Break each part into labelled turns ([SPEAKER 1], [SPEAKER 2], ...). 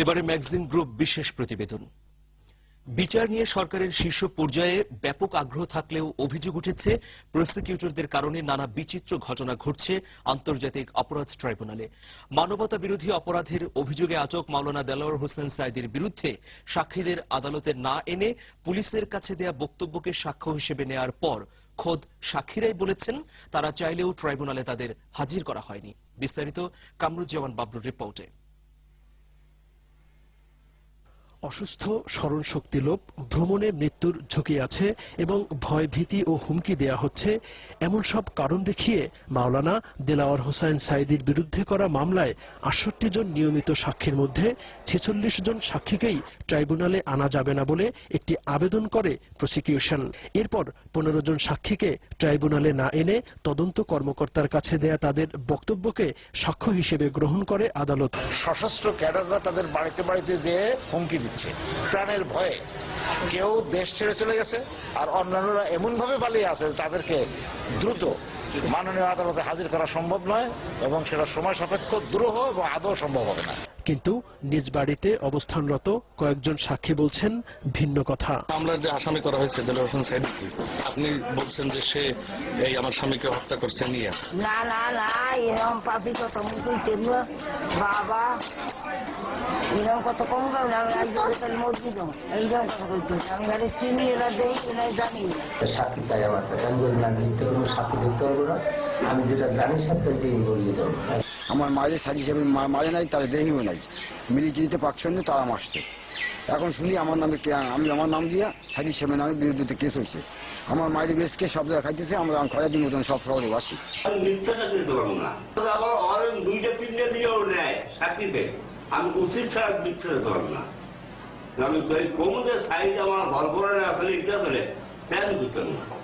[SPEAKER 1] এবারে magazine group বিশেষ প্রতিবেদন। বিচার নিয়ে সরকারের শীর্ষ পর্যায়ে ব্যাপক আগ্রহ থাকলেও অভিযোগ উঠেছে, প্রসিকিউটরদের কারণে নানা বিচিত্র ঘটনা ঘটছে আন্তর্জাতিক অপরাধ ট্রাইব্যুনালে। মানবতা বিরোধী অপরাধের অভিযোগে আটক মাওলানা দেলোয়ার হোসেন সাইদির বিরুদ্ধে সাক্ষীদের আদালতে না এনে পুলিশের কাছে দেয়া বক্তব্যকে সাক্ষ্য হিসেবে নেয়ার পর খোদ সাক্ষীরাই বলেছেন, তারা চাইলেও ট্রাইব্যুনালে তাদের হাজির করা হয়নি। বিস্তারিত কামরুজ্জামান বাবলুর রিপোর্টে।
[SPEAKER 2] অসুস্থ স্মরণ শক্তি লোপ, ভ্রমণে মৃত্যুর ঝুঁকি আছে এবং ভয়, ভীতি ও হুমকি দেয়া হচ্ছে। এমন সব কারণ দেখিয়ে মাওলানা দেলাওয়ার হোসাইন সাইদির বিরুদ্ধে করা মামলায় আটষট্টি জন নিয়মিত সাক্ষীর মধ্যে ছেচল্লিশ জন সাক্ষীকেই ট্রাইব্যুনালে আনা যাবে না বলে একটি আবেদন করে প্রসিকিউশন। এরপর পনেরো জন সাক্ষীকে ট্রাইব্যুনালে না এনে তদন্ত কর্মকর্তার কাছে দেয়া তাদের বক্তব্যকে সাক্ষ্য হিসেবে গ্রহণ করে আদালত।
[SPEAKER 3] সশস্ত্র ক্যাডাররা তাদের বাড়িতে বাড়িতে যেয়ে হুমকি দিচ্ছে। প্রাণের ভয়ে কেউ দেশ ছেড়ে চলে গেছে আর অন্যান্যরা এমন ভাবে পালিয়ে আছে তাদেরকে দ্রুত মাননীয় আদালতে হাজির করা সম্ভব নয় এবং সেটা সময় সাপেক্ষ, দ্রুহ এবং আদৌ সম্ভব হবে না।
[SPEAKER 2] কিন্তু নিজ বাড়িতে অবস্থানরত কয়েকজন সাক্ষী বলছেন ভিন্ন কথা।
[SPEAKER 4] মামলার যে আসামি করা হয়েছে দেলোয়ার হোসেন সাইদকে আপনি বলছেন যে সে এই আমার স্বামীকে হত্যা করছে নিয়ে।
[SPEAKER 5] না না না এরকম মুখই না। বাবা এরকম কত কম কারণ আমি একজন এইরকম কথা আমি খালি চিনি এরা দেই এরা জানি।
[SPEAKER 6] সাক্ষী চাই আমার কাছে। আমি বলি না লিখতে পারব সাক্ষী দেখতে পারব না। আমি যেটা জানি সাথে দিয়ে বলিয়ে যাব।
[SPEAKER 7] আমার মায়ের সাজি হিসেবে মা- মারে নাই তার দেহিও নাই। মিলিটারিতে পাকশন্য তারা মারছে। এখন শুনি আমার নামে আমি আমার নাম দিয়া সাজি হিসেবে নামে বিরুদ্ধে কেস হয়েছে। আমার মায়ের বেশকে সব জায়গায় খাইতেছে আমরা খয়াদিন মতন সব শহরে বাসি।
[SPEAKER 8] আমি দুইটা, তিনটা দিয়েও নেয় চাকরিতে আমি উচিত ছাড়া মিথ্যা দিতে পারব না। আমি কমুদের সাইজ আমার ঘর করে আসলে ইতিহাস হলে আমি বুঝতে না।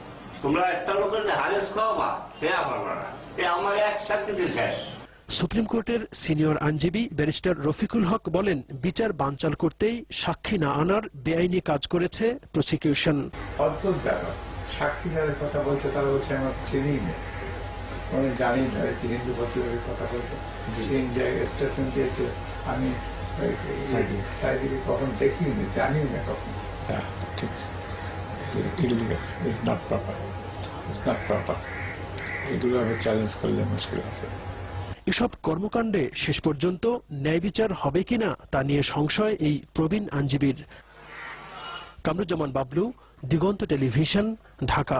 [SPEAKER 8] তোমরা একটা লোকের হারেস খাওয়াবা সে আমার না এ আমার এক চাকরিতে শেষ।
[SPEAKER 2] সুপ্রিম কোর্টের সিনিয়র আইনজীবী ব্যারিস্টার রফিকুল হক বলেন বিচার বানচাল করতেই সাক্ষী না আনার বেআইনি কাজ করেছে প্রসিকিউশন।
[SPEAKER 9] অদ্ভুত ব্যাপার। সাক্ষীদারের কথা বলছে তারা বলছে আমার চিনি নেই মানে জানি না হিন্দু পত্রিকার কথা বলছে। সে ইন্ডিয়ায় স্টেটমেন্ট দিয়েছে। আমি সাইদিকে কখন দেখিনি জানিও না কখন। হ্যাঁ ঠিক illegal is not proper is not proper এগুলো আমি চ্যালেঞ্জ করলে মুশকিল আছে।
[SPEAKER 2] এসব কর্মকাণ্ডে শেষ পর্যন্ত ন্যায় বিচার হবে কিনা তা নিয়ে সংশয় এই প্রবীণ আইনজীবীর। কামরুজ্জামান বাবলু, দিগন্ত টেলিভিশন, ঢাকা।